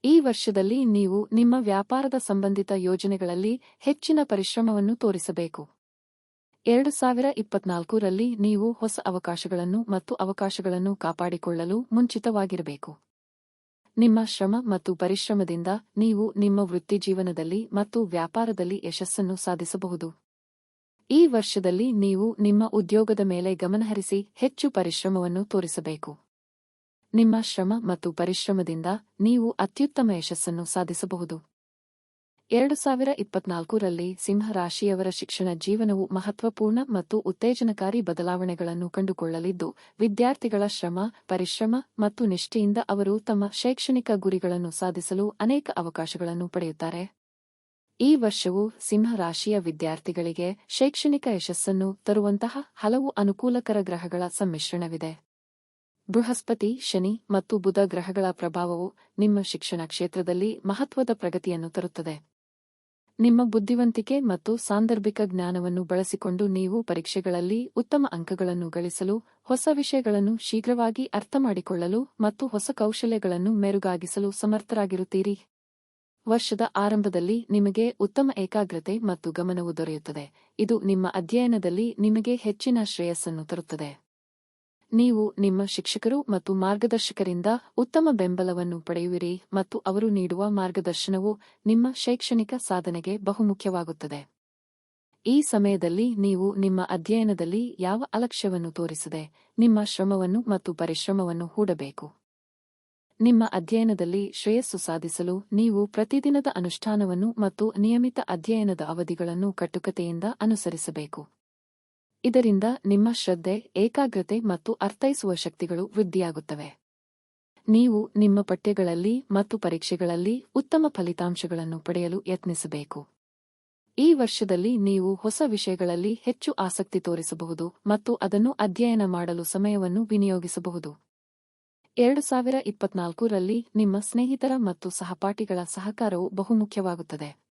ಈ ವರ್ಷದಲ್ಲಿ ನೀವು ನಿಮ್ಮ ವ್ಯಾಪಾರದ ಸಂಬಂಧಿತ ಯೋಜನೆಗಳಲ್ಲಿ ಹೆಚ್ಚಿನ ಪರಿಶ್ರಮವನ್ನು ತೋರಿಸಬೇಕು. ಎರಡು ಸಾವಿರ ಇಪ್ಪತ್ನಾಲ್ಕರಲ್ಲಿ ನೀವು ಹೊಸ ಅವಕಾಶಗಳನ್ನು ಮತ್ತು ಅವಕಾಶಗಳನ್ನು ಕಾಪಾಡಿಕೊಳ್ಳಲು ಮುಂಚಿತವಾಗಿರಬೇಕು. ನಿಮ್ಮ ಶ್ರಮ ಮತ್ತು ಪರಿಶ್ರಮದಿಂದ ನೀವು ನಿಮ್ಮ ವೃತ್ತಿಜೀವನದಲ್ಲಿ ಮತ್ತು ವ್ಯಾಪಾರದಲ್ಲಿ ಯಶಸ್ಸನ್ನು ಸಾಧಿಸಬಹುದು. ಈ ವರ್ಷದಲ್ಲಿ ನೀವು ನಿಮ್ಮ ಉದ್ಯೋಗದ ಮೇಲೆ ಗಮನಹರಿಸಿ ಹೆಚ್ಚು ಪರಿಶ್ರಮವನ್ನು ತೋರಿಸಬೇಕು. ನಿಮ್ಮ ಶ್ರಮ ಮತ್ತು ಪರಿಶ್ರಮದಿಂದ ನೀವು ಅತ್ಯುತ್ತಮ ಯಶಸ್ಸನ್ನು ಸಾಧಿಸಬಹುದು. ಎರಡು ಸಾವಿರ ಇಪ್ಪತ್ನಾಲ್ಕರಲ್ಲಿ ಸಿಂಹರಾಶಿಯವರ ಶಿಕ್ಷಣ ಜೀವನವು ಮಹತ್ವಪೂರ್ಣ ಮತ್ತು ಉತ್ತೇಜನಕಾರಿ ಬದಲಾವಣೆಗಳನ್ನು ಕಂಡುಕೊಳ್ಳಲಿದ್ದು, ವಿದ್ಯಾರ್ಥಿಗಳ ಶ್ರಮ, ಪರಿಶ್ರಮ ಮತ್ತು ನಿಷ್ಠೆಯಿಂದ ಅವರು ತಮ್ಮ ಶೈಕ್ಷಣಿಕ ಗುರಿಗಳನ್ನು ಸಾಧಿಸಲು ಅನೇಕ ಅವಕಾಶಗಳನ್ನು ಪಡೆಯುತ್ತಾರೆ. ಈ ವರ್ಷವು ಸಿಂಹರಾಶಿಯ ವಿದ್ಯಾರ್ಥಿಗಳಿಗೆ ಶೈಕ್ಷಣಿಕ ಯಶಸ್ಸನ್ನು ತರುವಂತಹ ಹಲವು ಅನುಕೂಲಕರ ಗ್ರಹಗಳ ಸಮ್ಮಿಶ್ರಣವಿದೆ. ಬೃಹಸ್ಪತಿ, ಶನಿ ಮತ್ತು ಬುಧ ಗ್ರಹಗಳ ಪ್ರಭಾವವು ನಿಮ್ಮ ಶಿಕ್ಷಣ ಕ್ಷೇತ್ರದಲ್ಲಿ ಮಹತ್ವದ ಪ್ರಗತಿಯನ್ನು ತರುತ್ತದೆ. ನಿಮ್ಮ ಬುದ್ಧಿವಂತಿಕೆ ಮತ್ತು ಸಾಂದರ್ಭಿಕ ಜ್ಞಾನವನ್ನು ಬಳಸಿಕೊಂಡು ನೀವು ಪರೀಕ್ಷೆಗಳಲ್ಲಿ ಉತ್ತಮ ಅಂಕಗಳನ್ನು ಗಳಿಸಲು, ಹೊಸ ವಿಷಯಗಳನ್ನು ಶೀಘ್ರವಾಗಿ ಅರ್ಥಮಾಡಿಕೊಳ್ಳಲು ಮತ್ತು ಹೊಸ ಕೌಶಲ್ಯಗಳನ್ನು ಮೆರುಗಾಗಿಸಲು ಸಮರ್ಥರಾಗಿರುತ್ತೀರಿ. ವರ್ಷದ ಆರಂಭದಲ್ಲಿ ನಿಮಗೆ ಉತ್ತಮ ಏಕಾಗ್ರತೆ ಮತ್ತು ಗಮನವು ದೊರೆಯುತ್ತದೆ. ಇದು ನಿಮ್ಮ ಅಧ್ಯಯನದಲ್ಲಿ ನಿಮಗೆ ಹೆಚ್ಚಿನ ಶ್ರೇಯಸ್ಸನ್ನು ತರುತ್ತದೆ. ನೀವು ನಿಮ್ಮ ಶಿಕ್ಷಕರು ಮತ್ತು ಮಾರ್ಗದರ್ಶಕರಿಂದ ಉತ್ತಮ ಬೆಂಬಲವನ್ನು ಪಡೆಯುವಿರಿ ಮತ್ತು ಅವರು ನೀಡುವ ಮಾರ್ಗದರ್ಶನವು ನಿಮ್ಮ ಶೈಕ್ಷಣಿಕ ಸಾಧನೆಗೆ ಬಹುಮುಖ್ಯವಾಗುತ್ತದೆ. ಈ ಸಮಯದಲ್ಲಿ ನೀವು ನಿಮ್ಮ ಅಧ್ಯಯನದಲ್ಲಿ ಯಾವ ಅಲಕ್ಷ್ಯವನ್ನು ತೋರಿಸದೆ ನಿಮ್ಮ ಶ್ರಮವನ್ನು ಮತ್ತು ಪರಿಶ್ರಮವನ್ನು ಹೂಡಬೇಕು. ನಿಮ್ಮ ಅಧ್ಯಯನದಲ್ಲಿ ಶ್ರೇಯಸ್ಸು ಸಾಧಿಸಲು ನೀವು ಪ್ರತಿದಿನದ ಅನುಷ್ಠಾನವನ್ನು ಮತ್ತು ನಿಯಮಿತ ಅಧ್ಯಯನದ ಅವಧಿಗಳನ್ನು ಕಟ್ಟುಕತೆಯಿಂದ ಅನುಸರಿಸಬೇಕು. ಇದರಿಂದ ನಿಮ್ಮ ಶ್ರದ್ಧೆ, ಏಕಾಗ್ರತೆ ಮತ್ತು ಅರ್ಥೈಸುವ ಶಕ್ತಿಗಳು ವೃದ್ಧಿಯಾಗುತ್ತವೆ. ನೀವು ನಿಮ್ಮ ಪಠ್ಯಗಳಲ್ಲಿ ಮತ್ತು ಪರೀಕ್ಷೆಗಳಲ್ಲಿ ಉತ್ತಮ ಫಲಿತಾಂಶಗಳನ್ನು ಪಡೆಯಲು ಯತ್ನಿಸಬೇಕು. ಈ ವರ್ಷದಲ್ಲಿ ನೀವು ಹೊಸ ವಿಷಯಗಳಲ್ಲಿ ಹೆಚ್ಚು ಆಸಕ್ತಿ ತೋರಿಸಬಹುದು ಮತ್ತು ಅದನ್ನು ಅಧ್ಯಯನ ಮಾಡಲು ಸಮಯವನ್ನು ವಿನಿಯೋಗಿಸಬಹುದು. ಎರಡು ಸಾವಿರ ಇಪ್ಪತ್ನಾಲ್ಕರಲ್ಲಿ ನಿಮ್ಮ ಸ್ನೇಹಿತರ ಮತ್ತು ಸಹಪಾಠಿಗಳ ಸಹಕಾರವು ಬಹುಮುಖ್ಯವಾಗುತ್ತದೆ.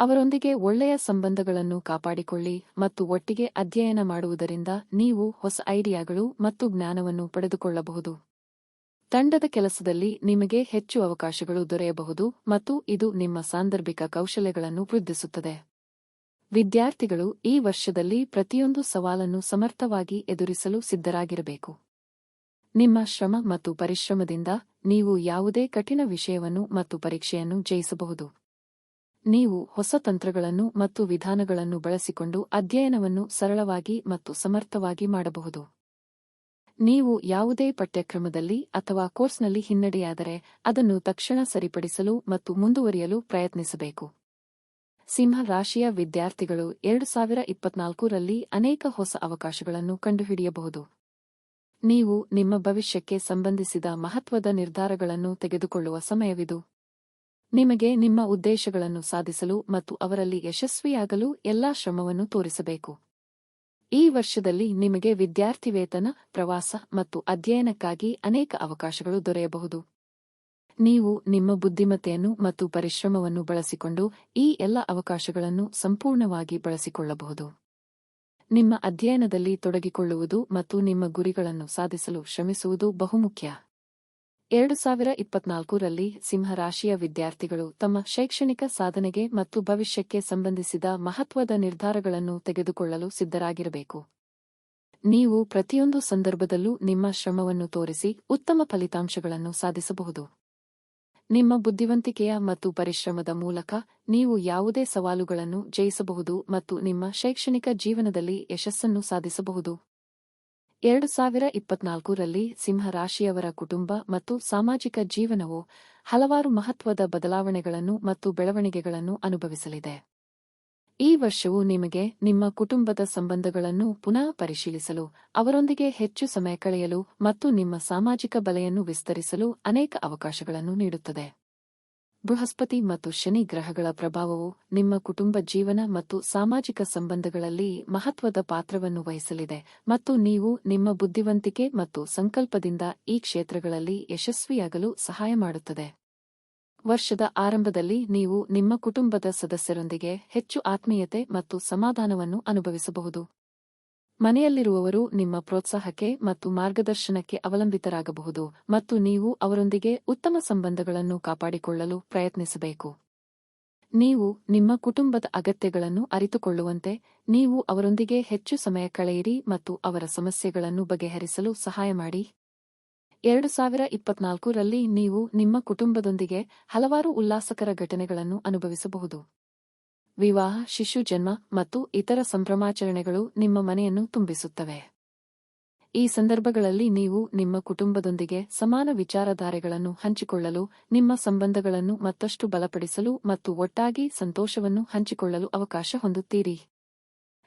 ಅವರೊಂದಿಗೆ ಒಳ್ಳೆಯ ಸಂಬಂಧಗಳನ್ನು ಕಾಪಾಡಿಕೊಳ್ಳಿ ಮತ್ತು ಒಟ್ಟಿಗೆ ಅಧ್ಯಯನ ಮಾಡುವುದರಿಂದ ನೀವು ಹೊಸ ಐಡಿಯಾಗಳು ಮತ್ತು ಜ್ಞಾನವನ್ನು ಪಡೆದುಕೊಳ್ಳಬಹುದು. ತಂಡದ ಕೆಲಸದಲ್ಲಿ ನಿಮಗೆ ಹೆಚ್ಚು ಅವಕಾಶಗಳು ದೊರೆಯಬಹುದು ಮತ್ತು ಇದು ನಿಮ್ಮ ಸಾಂದರ್ಭಿಕ ಕೌಶಲ್ಯಗಳನ್ನು ವೃದ್ಧಿಸುತ್ತದೆ. ವಿದ್ಯಾರ್ಥಿಗಳು ಈ ವರ್ಷದಲ್ಲಿ ಪ್ರತಿಯೊಂದು ಸವಾಲನ್ನು ಸಮರ್ಥವಾಗಿ ಎದುರಿಸಲು ಸಿದ್ಧರಾಗಿರಬೇಕು. ನಿಮ್ಮ ಶ್ರಮ ಮತ್ತು ಪರಿಶ್ರಮದಿಂದ ನೀವು ಯಾವುದೇ ಕಠಿಣ ವಿಷಯವನ್ನು ಮತ್ತು ಪರೀಕ್ಷೆಯನ್ನು ಜಯಿಸಬಹುದು. ನೀವು ಹೊಸ ತಂತ್ರಗಳನ್ನು ಮತ್ತು ವಿಧಾನಗಳನ್ನು ಬಳಸಿಕೊಂಡು ಅಧ್ಯಯನವನ್ನು ಸರಳವಾಗಿ ಮತ್ತು ಸಮರ್ಥವಾಗಿ ಮಾಡಬಹುದು. ನೀವು ಯಾವುದೇ ಪಠ್ಯಕ್ರಮದಲ್ಲಿ ಅಥವಾ ಕೋರ್ಸ್ನಲ್ಲಿ ಹಿನ್ನಡೆಯಾದರೆ ಅದನ್ನು ತಕ್ಷಣ ಸರಿಪಡಿಸಲು ಮತ್ತು ಮುಂದುವರಿಯಲು ಪ್ರಯತ್ನಿಸಬೇಕು. ಸಿಂಹ ರಾಶಿಯ ವಿದ್ಯಾರ್ಥಿಗಳು ಎರಡು ಸಾವಿರ ಇಪ್ಪತ್ನಾಲ್ಕರಲ್ಲಿ ಅನೇಕ ಹೊಸ ಅವಕಾಶಗಳನ್ನು ಕಂಡುಹಿಡಿಯಬಹುದು. ನೀವು ನಿಮ್ಮ ಭವಿಷ್ಯಕ್ಕೆ ಸಂಬಂಧಿಸಿದ ಮಹತ್ವದ ನಿರ್ಧಾರಗಳನ್ನು ತೆಗೆದುಕೊಳ್ಳುವ ಸಮಯವಿದು. ನಿಮಗೆ ನಿಮ್ಮ ಉದ್ದೇಶಗಳನ್ನು ಸಾಧಿಸಲು ಮತ್ತು ಅವರಲ್ಲಿ ಯಶಸ್ವಿಯಾಗಲು ಎಲ್ಲಾ ಶ್ರಮವನ್ನು ತೋರಿಸಬೇಕು. ಈ ವರ್ಷದಲ್ಲಿ ನಿಮಗೆ ವಿದ್ಯಾರ್ಥಿ ವೇತನ ಪ್ರವಾಸ ಮತ್ತು ಅಧ್ಯಯನಕ್ಕಾಗಿ ಅನೇಕ ಅವಕಾಶಗಳು ದೊರೆಯಬಹುದು. ನೀವು ನಿಮ್ಮ ಬುದ್ಧಿಮತ್ತೆಯನ್ನು ಮತ್ತು ಪರಿಶ್ರಮವನ್ನು ಬಳಸಿಕೊಂಡು ಈ ಎಲ್ಲ ಅವಕಾಶಗಳನ್ನು ಸಂಪೂರ್ಣವಾಗಿ ಬಳಸಿಕೊಳ್ಳಬಹುದು. ನಿಮ್ಮ ಅಧ್ಯಯನದಲ್ಲಿ ತೊಡಗಿಕೊಳ್ಳುವುದು ಮತ್ತು ನಿಮ್ಮ ಗುರಿಗಳನ್ನು ಸಾಧಿಸಲು ಶ್ರಮಿಸುವುದು ಬಹುಮುಖ್ಯ. ಎರಡು ಸಾವಿರ ಇಪ್ಪತ್ನಾಲ್ಕರಲ್ಲಿ ಸಿಂಹರಾಶಿಯ ವಿದ್ಯಾರ್ಥಿಗಳು ತಮ್ಮ ಶೈಕ್ಷಣಿಕ ಸಾಧನೆಗೆ ಮತ್ತು ಭವಿಷ್ಯಕ್ಕೆ ಸಂಬಂಧಿಸಿದ ಮಹತ್ವದ ನಿರ್ಧಾರಗಳನ್ನು ತೆಗೆದುಕೊಳ್ಳಲು ಸಿದ್ಧರಾಗಿರಬೇಕು. ನೀವು ಪ್ರತಿಯೊಂದು ಸಂದರ್ಭದಲ್ಲೂ ನಿಮ್ಮ ಶ್ರಮವನ್ನು ತೋರಿಸಿ ಉತ್ತಮ ಫಲಿತಾಂಶಗಳನ್ನು ಸಾಧಿಸಬಹುದು. ನಿಮ್ಮ ಬುದ್ಧಿವಂತಿಕೆಯ ಮತ್ತು ಪರಿಶ್ರಮದ ಮೂಲಕ ನೀವು ಯಾವುದೇ ಸವಾಲುಗಳನ್ನು ಜಯಿಸಬಹುದು ಮತ್ತು ನಿಮ್ಮ ಶೈಕ್ಷಣಿಕ ಜೀವನದಲ್ಲಿ ಯಶಸ್ಸನ್ನು ಸಾಧಿಸಬಹುದು. ಎರಡು ಸಾವಿರ ಇಪ್ಪತ್ನಾಲ್ಕರಲ್ಲಿ ಸಿಂಹರಾಶಿಯವರ ಕುಟುಂಬ ಮತ್ತು ಸಾಮಾಜಿಕ ಜೀವನವು ಹಲವಾರು ಮಹತ್ವದ ಬದಲಾವಣೆಗಳನ್ನು ಮತ್ತು ಬೆಳವಣಿಗೆಗಳನ್ನು ಅನುಭವಿಸಲಿದೆ. ಈ ವರ್ಷವು ನಿಮಗೆ ನಿಮ್ಮ ಕುಟುಂಬದ ಸಂಬಂಧಗಳನ್ನು ಪುನಃ ಪರಿಶೀಲಿಸಲು, ಅವರೊಂದಿಗೆ ಹೆಚ್ಚು ಸಮಯ ಕಳೆಯಲು ಮತ್ತು ನಿಮ್ಮ ಸಾಮಾಜಿಕ ಬಲೆಯನ್ನು ವಿಸ್ತರಿಸಲು ಅನೇಕ ಅವಕಾಶಗಳನ್ನು ನೀಡುತ್ತದೆ. ಬೃಹಸ್ಪತಿ ಮತ್ತು ಶನಿ ಗ್ರಹಗಳ ಪ್ರಭಾವವು ನಿಮ್ಮ ಕುಟುಂಬ ಜೀವನ ಮತ್ತು ಸಾಮಾಜಿಕ ಸಂಬಂಧಗಳಲ್ಲಿ ಮಹತ್ವದ ಪಾತ್ರವನ್ನು ವಹಿಸಲಿದೆ ಮತ್ತು ನೀವು ನಿಮ್ಮ ಬುದ್ಧಿವಂತಿಕೆ ಮತ್ತು ಸಂಕಲ್ಪದಿಂದ ಈ ಕ್ಷೇತ್ರಗಳಲ್ಲಿ ಯಶಸ್ವಿಯಾಗಲು ಸಹಾಯ ಮಾಡುತ್ತದೆ. ವರ್ಷದ ಆರಂಭದಲ್ಲಿ ನೀವು ನಿಮ್ಮ ಕುಟುಂಬದ ಸದಸ್ಯರೊಂದಿಗೆ ಹೆಚ್ಚು ಆತ್ಮೀಯತೆ ಮತ್ತು ಸಮಾಧಾನವನ್ನು ಅನುಭವಿಸಬಹುದು. ಮನೆಯಲ್ಲಿರುವವರು ನಿಮ್ಮ ಪ್ರೋತ್ಸಾಹಕ್ಕೆ ಮತ್ತು ಮಾರ್ಗದರ್ಶನಕ್ಕೆ ಅವಲಂಬಿತರಾಗಬಹುದು ಮತ್ತು ನೀವು ಅವರೊಂದಿಗೆ ಉತ್ತಮ ಸಂಬಂಧಗಳನ್ನು ಕಾಪಾಡಿಕೊಳ್ಳಲು ಪ್ರಯತ್ನಿಸಬೇಕು. ನೀವು ನಿಮ್ಮ ಕುಟುಂಬದ ಅಗತ್ಯಗಳನ್ನು ಅರಿತುಕೊಳ್ಳುವಂತೆ, ನೀವು ಅವರೊಂದಿಗೆ ಹೆಚ್ಚು ಸಮಯ ಕಳೆಯಿರಿ ಮತ್ತು ಅವರ ಸಮಸ್ಯೆಗಳನ್ನು ಬಗೆಹರಿಸಲು ಸಹಾಯ ಮಾಡಿ. ಎರಡು ಸಾವಿರ ಇಪ್ಪತ್ನಾಲ್ಕರಲ್ಲಿ ನೀವು ನಿಮ್ಮ ಕುಟುಂಬದೊಂದಿಗೆ ಹಲವಾರು ಉಲ್ಲಾಸಕರ ಘಟನೆಗಳನ್ನು ಅನುಭವಿಸಬಹುದು. ವಿವಾಹ ಶಿಶು ಜನ್ಮ ಮತ್ತು ಇತರ ಸಂಭ್ರಮಾಚರಣೆಗಳು ನಿಮ್ಮ ಮನೆಯನ್ನು ತುಂಬಿಸುತ್ತವೆ. ಈ ಸಂದರ್ಭಗಳಲ್ಲಿ ನೀವು ನಿಮ್ಮ ಕುಟುಂಬದೊಂದಿಗೆ ಸಮಾನ ವಿಚಾರಧಾರೆಗಳನ್ನು ಹಂಚಿಕೊಳ್ಳಲು, ನಿಮ್ಮ ಸಂಬಂಧಗಳನ್ನು ಮತ್ತಷ್ಟು ಬಲಪಡಿಸಲು ಮತ್ತು ಒಟ್ಟಾಗಿ ಸಂತೋಷವನ್ನು ಹಂಚಿಕೊಳ್ಳಲು ಅವಕಾಶ ಹೊಂದುತ್ತೀರಿ.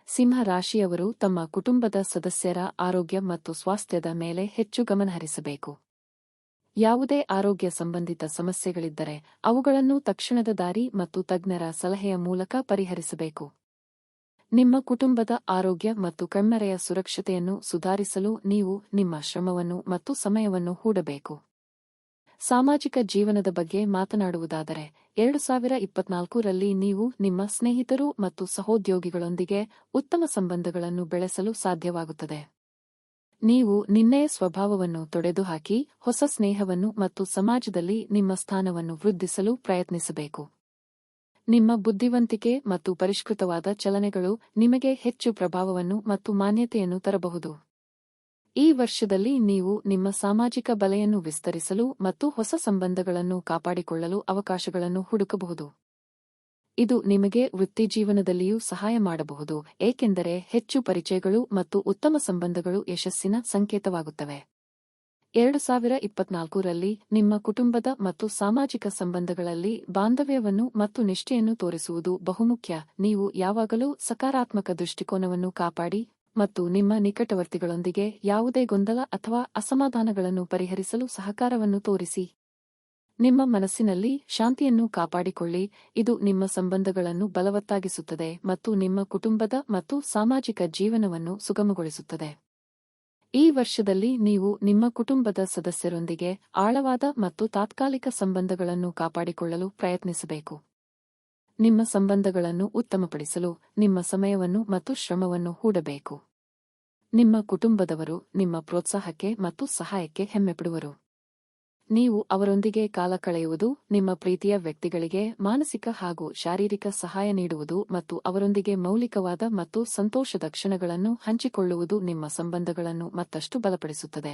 ಸಿಂಹ ರಾಶಿಯವರು ತಮ್ಮ ಕುಟುಂಬದ ಸದಸ್ಯರ ಆರೋಗ್ಯ ಮತ್ತು ಸ್ವಾಸ್ಥ್ಯದ ಮೇಲೆ ಹೆಚ್ಚು ಗಮನಹರಿಸಬೇಕು. ಯಾವುದೇ ಆರೋಗ್ಯ ಸಂಬಂಧಿತ ಸಮಸ್ಯೆಗಳಿದ್ದರೆ ಅವುಗಳನ್ನು ತಕ್ಷಣದ ದಾರಿ ಮತ್ತು ತಜ್ಞರ ಸಲಹೆಯ ಮೂಲಕ ಪರಿಹರಿಸಬೇಕು. ನಿಮ್ಮ ಕುಟುಂಬದ ಆರೋಗ್ಯ ಮತ್ತು ಕಣ್ಮರೆಯ ಸುರಕ್ಷತೆಯನ್ನು ಸುಧಾರಿಸಲು ನೀವು ನಿಮ್ಮ ಶ್ರಮವನ್ನು ಮತ್ತು ಸಮಯವನ್ನು ಹೂಡಬೇಕು. ಸಾಮಾಜಿಕ ಜೀವನದ ಬಗ್ಗೆ ಮಾತನಾಡುವುದಾದರೆ, ಎರಡು ಸಾವಿರ ಇಪ್ಪತ್ನಾಲ್ಕರಲ್ಲಿ ನೀವು ನಿಮ್ಮ ಸ್ನೇಹಿತರು ಮತ್ತು ಸಹೋದ್ಯೋಗಿಗಳೊಂದಿಗೆ ಉತ್ತಮ ಸಂಬಂಧಗಳನ್ನು ಬೆಳೆಸಲು ಸಾಧ್ಯವಾಗುತ್ತದೆ. ನೀವು ನಿನ್ನೆಯ ಸ್ವಭಾವವನ್ನು ತೊಡೆದುಹಾಕಿ ಹೊಸ ಸ್ನೇಹವನ್ನು ಮತ್ತು ಸಮಾಜದಲ್ಲಿ ನಿಮ್ಮ ಸ್ಥಾನವನ್ನು ವೃದ್ಧಿಸಲು ಪ್ರಯತ್ನಿಸಬೇಕು. ನಿಮ್ಮ ಬುದ್ಧಿವಂತಿಕೆ ಮತ್ತು ಪರಿಷ್ಕೃತವಾದ ಚಲನೆಗಳು ನಿಮಗೆ ಹೆಚ್ಚು ಪ್ರಭಾವವನ್ನು ಮತ್ತು ಮಾನ್ಯತೆಯನ್ನು ತರಬಹುದು. ಈ ವರ್ಷದಲ್ಲಿ ನೀವು ನಿಮ್ಮ ಸಾಮಾಜಿಕ ಬಲೆಯನ್ನು ವಿಸ್ತರಿಸಲು ಮತ್ತು ಹೊಸ ಸಂಬಂಧಗಳನ್ನು ಕಾಪಾಡಿಕೊಳ್ಳಲು ಅವಕಾಶಗಳನ್ನು ಹುಡುಕಬಹುದು. ಇದು ನಿಮಗೆ ವೃತ್ತಿಜೀವನದಲ್ಲಿಯೂ ಸಹಾಯ ಮಾಡಬಹುದು, ಏಕೆಂದರೆ ಹೆಚ್ಚು ಪರಿಚಯಗಳು ಮತ್ತು ಉತ್ತಮ ಸಂಬಂಧಗಳು ಯಶಸ್ಸಿನ ಸಂಕೇತವಾಗುತ್ತವೆ. ಎರಡು ಸಾವಿರ ಇಪ್ಪತ್ನಾಲ್ಕರಲ್ಲಿ ನಿಮ್ಮ ಕುಟುಂಬದ ಮತ್ತು ಸಾಮಾಜಿಕ ಸಂಬಂಧಗಳಲ್ಲಿ ಬಾಂಧವ್ಯವನ್ನು ಮತ್ತು ನಿಷ್ಠೆಯನ್ನು ತೋರಿಸುವುದು ಬಹುಮುಖ್ಯ. ನೀವು ಯಾವಾಗಲೂ ಸಕಾರಾತ್ಮಕ ದೃಷ್ಟಿಕೋನವನ್ನು ಕಾಪಾಡಿ ಮತ್ತು ನಿಮ್ಮ ನಿಕಟವರ್ತಿಗಳೊಂದಿಗೆ ಯಾವುದೇ ಗೊಂದಲ ಅಥವಾ ಅಸಮಾಧಾನಗಳನ್ನು ಪರಿಹರಿಸಲು ಸಹಕಾರವನ್ನು ತೋರಿಸಿ. ನಿಮ್ಮ ಮನಸ್ಸಿನಲ್ಲಿ ಶಾಂತಿಯನ್ನು ಕಾಪಾಡಿಕೊಳ್ಳಿ. ಇದು ನಿಮ್ಮ ಸಂಬಂಧಗಳನ್ನು ಬಲವತ್ತಾಗಿಸುತ್ತದೆ ಮತ್ತು ನಿಮ್ಮ ಕುಟುಂಬದ ಮತ್ತು ಸಾಮಾಜಿಕ ಜೀವನವನ್ನು ಸುಗಮಗೊಳಿಸುತ್ತದೆ. ಈ ವರ್ಷದಲ್ಲಿ ನೀವು ನಿಮ್ಮ ಕುಟುಂಬದ ಸದಸ್ಯರೊಂದಿಗೆ ಆಳವಾದ ಮತ್ತು ತಾತ್ಕಾಲಿಕ ಸಂಬಂಧಗಳನ್ನು ಕಾಪಾಡಿಕೊಳ್ಳಲು ಪ್ರಯತ್ನಿಸಬೇಕು. ನಿಮ್ಮ ಸಂಬಂಧಗಳನ್ನು ಉತ್ತಮಪಡಿಸಲು, ನಿಮ್ಮ ಸಮಯವನ್ನು ಮತ್ತು ಶ್ರಮವನ್ನು ಹೂಡಬೇಕು. ನಿಮ್ಮ ಕುಟುಂಬದವರು ನಿಮ್ಮ ಪ್ರೋತ್ಸಾಹಕ್ಕೆ ಮತ್ತು ಸಹಾಯಕ್ಕೆ ಹೆಮ್ಮೆಪಡುವರು. ನೀವು ಅವರೊಂದಿಗೆ ಕಾಲ ಕಳೆಯುವುದು, ನಿಮ್ಮ ಪ್ರೀತಿಯ ವ್ಯಕ್ತಿಗಳಿಗೆ ಮಾನಸಿಕ ಹಾಗೂ ಶಾರೀರಿಕ ಸಹಾಯ ನೀಡುವುದು ಮತ್ತು ಅವರೊಂದಿಗೆ ಮೌಲಿಕವಾದ ಮತ್ತು ಸಂತೋಷದ ಕ್ಷಣಗಳನ್ನು ಹಂಚಿಕೊಳ್ಳುವುದು ನಿಮ್ಮ ಸಂಬಂಧಗಳನ್ನು ಮತ್ತಷ್ಟು ಬಲಪಡಿಸುತ್ತದೆ.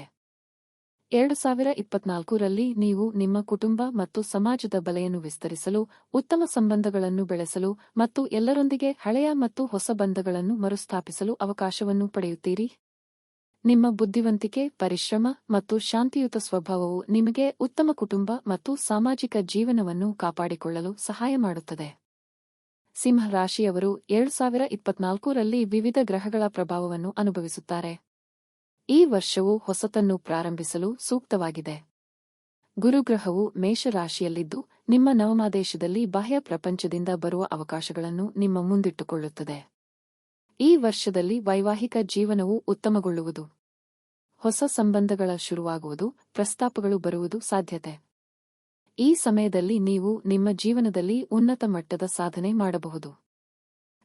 ಎರಡು ಸಾವಿರ ಇಪ್ಪತ್ನಾಲ್ಕರಲ್ಲಿ ನೀವು ನಿಮ್ಮ ಕುಟುಂಬ ಮತ್ತು ಸಮಾಜದ ಬಲೆಯನ್ನು ವಿಸ್ತರಿಸಲು, ಉತ್ತಮ ಸಂಬಂಧಗಳನ್ನು ಬೆಳೆಸಲು ಮತ್ತು ಎಲ್ಲರೊಂದಿಗೆ ಹಳೆಯ ಮತ್ತು ಹೊಸ ಬಂಧಗಳನ್ನು ಮರುಸ್ಥಾಪಿಸಲು ಅವಕಾಶವನ್ನು ಪಡೆಯುತ್ತೀರಿ. ನಿಮ್ಮ ಬುದ್ಧಿವಂತಿಕೆ, ಪರಿಶ್ರಮ ಮತ್ತು ಶಾಂತಿಯುತ ಸ್ವಭಾವವು ನಿಮಗೆ ಉತ್ತಮ ಕುಟುಂಬ ಮತ್ತು ಸಾಮಾಜಿಕ ಜೀವನವನ್ನು ಕಾಪಾಡಿಕೊಳ್ಳಲು ಸಹಾಯ ಮಾಡುತ್ತದೆ. ಸಿಂಹ ರಾಶಿಯವರು ಎರಡು ಸಾವಿರ ಇಪ್ಪತ್ನಾಲ್ಕರಲ್ಲಿ ವಿವಿಧ ಗ್ರಹಗಳ ಪ್ರಭಾವವನ್ನು ಅನುಭವಿಸುತ್ತಾರೆ. ಈ ವರ್ಷವು ಹೊಸತನ್ನು ಪ್ರಾರಂಭಿಸಲು ಸೂಕ್ತವಾಗಿದೆ. ಗುರುಗ್ರಹವು ಮೇಷರಾಶಿಯಲ್ಲಿದ್ದು, ನಿಮ್ಮ ನವಮಾದೇಶದಲ್ಲಿ ಬಾಹ್ಯ ಪ್ರಪಂಚದಿಂದ ಬರುವ ಅವಕಾಶಗಳನ್ನು ನಿಮ್ಮ ಮುಂದಿಟ್ಟುಕೊಳ್ಳುತ್ತದೆ. ಈ ವರ್ಷದಲ್ಲಿ ವೈವಾಹಿಕ ಜೀವನವು ಉತ್ತಮಗೊಳ್ಳುವುದು. ಹೊಸ ಸಂಬಂಧಗಳ ಶುರುವಾಗುವುದು, ಪ್ರಸ್ತಾಪಗಳು ಬರುವುದು ಸಾಧ್ಯತೆ. ಈ ಸಮಯದಲ್ಲಿ ನೀವು ನಿಮ್ಮ ಜೀವನದಲ್ಲಿ ಉನ್ನತ ಮಟ್ಟದ ಸಾಧನೆ ಮಾಡಬಹುದು.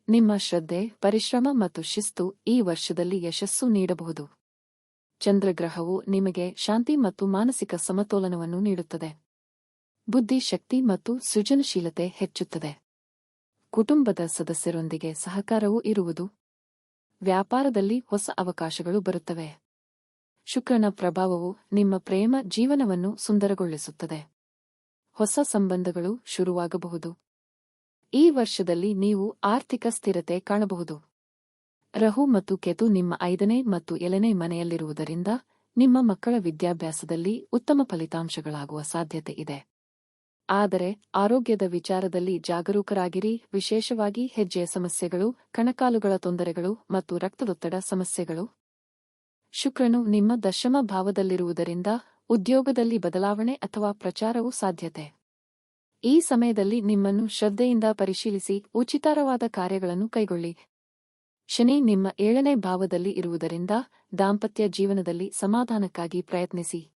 ನಿಮ್ಮ ಶ್ರದ್ಧೆ, ಪರಿಶ್ರಮ ಮತ್ತು ಶಿಸ್ತು ಈ ವರ್ಷದಲ್ಲಿ ಯಶಸ್ಸು ನೀಡಬಹುದು. ಚಂದ್ರಗ್ರಹವು ನಿಮಗೆ ಶಾಂತಿ ಮತ್ತು ಮಾನಸಿಕ ಸಮತೋಲನವನ್ನು ನೀಡುತ್ತದೆ. ಬುದ್ಧಿಶಕ್ತಿ ಮತ್ತು ಸೃಜನಶೀಲತೆ ಹೆಚ್ಚುತ್ತದೆ. ಕುಟುಂಬದ ಸದಸ್ಯರೊಂದಿಗೆ ಸಹಕಾರವೂ ಇರುವುದು ವ್ಯಾಪಾರದಲ್ಲಿ ಹೊಸ ಅವಕಾಶಗಳು ಬರುತ್ತವೆ. ಶುಕ್ರನ ಪ್ರಭಾವವು ನಿಮ್ಮ ಪ್ರೇಮ ಜೀವನವನ್ನು ಸುಂದರಗೊಳಿಸುತ್ತದೆ. ಹೊಸ ಸಂಬಂಧಗಳು ಶುರುವಾಗಬಹುದು. ಈ ವರ್ಷದಲ್ಲಿ ನೀವು ಆರ್ಥಿಕ ಸ್ಥಿರತೆ ಕಾಣಬಹುದು. ರಹು ಮತ್ತು ಕೆತು ನಿಮ್ಮ ಐದನೇ ಮತ್ತು ಎಲನೇ ಮನೆಯಲ್ಲಿರುವುದರಿಂದ ನಿಮ್ಮ ಮಕ್ಕಳ ವಿದ್ಯಾಭ್ಯಾಸದಲ್ಲಿ ಉತ್ತಮ ಫಲಿತಾಂಶಗಳಾಗುವ ಸಾಧ್ಯತೆ ಇದೆ. ಆದರೆ ಆರೋಗ್ಯದ ವಿಚಾರದಲ್ಲಿ ಜಾಗರೂಕರಾಗಿರಿ. ವಿಶೇಷವಾಗಿ ಹೆಜ್ಜೆಯ ಸಮಸ್ಯೆಗಳು, ಕಣಕಾಲುಗಳ ತೊಂದರೆಗಳು ಮತ್ತು ರಕ್ತದೊತ್ತಡ ಸಮಸ್ಯೆಗಳು. ಶುಕ್ರನು ನಿಮ್ಮ ದಶಮ ಭಾವದಲ್ಲಿರುವುದರಿಂದ ಉದ್ಯೋಗದಲ್ಲಿ ಬದಲಾವಣೆ ಅಥವಾ ಪ್ರಚಾರವು ಸಾಧ್ಯತೆ. ಈ ಸಮಯದಲ್ಲಿ ನಿಮ್ಮನ್ನು ಶ್ರದ್ಧೆಯಿಂದ ಪರಿಶೀಲಿಸಿ ಉಚಿತರವಾದ ಕಾರ್ಯಗಳನ್ನು ಕೈಗೊಳ್ಳಿ. ಶನಿ ನಿಮ್ಮ ಏಳನೇ ಭಾವದಲ್ಲಿ ಇರುವುದರಿಂದ ದಾಂಪತ್ಯ ಜೀವನದಲ್ಲಿ ಸಮಾಧಾನಕ್ಕಾಗಿ ಪ್ರಯತ್ನಿಸಿ.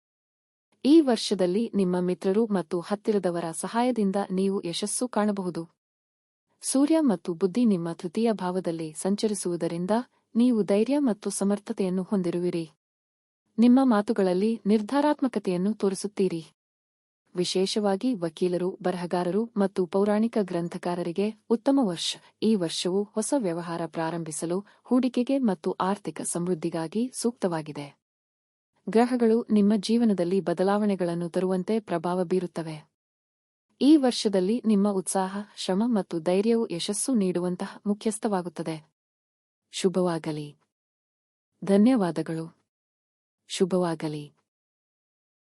ಈ ವರ್ಷದಲ್ಲಿ ನಿಮ್ಮ ಮಿತ್ರರು ಮತ್ತು ಹತ್ತಿರದವರ ಸಹಾಯದಿಂದ ನೀವು ಯಶಸ್ಸು ಕಾಣಬಹುದು. ಸೂರ್ಯ ಮತ್ತು ಬುದ್ಧಿ ನಿಮ್ಮ ತೃತೀಯ ಭಾವದಲ್ಲಿ ಸಂಚರಿಸುವುದರಿಂದ ನೀವು ಧೈರ್ಯ ಮತ್ತು ಸಮರ್ಥತೆಯನ್ನು ಹೊಂದಿರುವಿರಿ. ನಿಮ್ಮ ಮಾತುಗಳಲ್ಲಿ ನಿರ್ಧಾರಾತ್ಮಕತೆಯನ್ನು ತೋರಿಸುತ್ತೀರಿ. ವಿಶೇಷವಾಗಿ ವಕೀಲರು, ಬರಹಗಾರರು ಮತ್ತು ಪೌರಾಣಿಕ ಗ್ರಂಥಕಾರರಿಗೆ ಉತ್ತಮ ವರ್ಷ. ಈ ವರ್ಷವು ಹೊಸ ವ್ಯವಹಾರ ಪ್ರಾರಂಭಿಸಲು, ಹೂಡಿಕೆಗೆ ಮತ್ತು ಆರ್ಥಿಕ ಸಮೃದ್ಧಿಗಾಗಿ ಸೂಕ್ತವಾಗಿದೆ. ಗ್ರಹಗಳು ನಿಮ್ಮ ಜೀವನದಲ್ಲಿ ಬದಲಾವಣೆಗಳನ್ನು ತರುವಂತೆ ಪ್ರಭಾವ ಬೀರುತ್ತವೆ. ಈ ವರ್ಷದಲ್ಲಿ ನಿಮ್ಮ ಉತ್ಸಾಹ, ಶ್ರಮ ಮತ್ತು ಧೈರ್ಯವು ಯಶಸ್ಸು ನೀಡುವಂತಹ ಮುಖ್ಯಸ್ಥವಾಗುತ್ತದೆ. ಶುಭವಾಗಲಿ. ಧನ್ಯವಾದಗಳು. ಶುಭವಾಗಲಿ.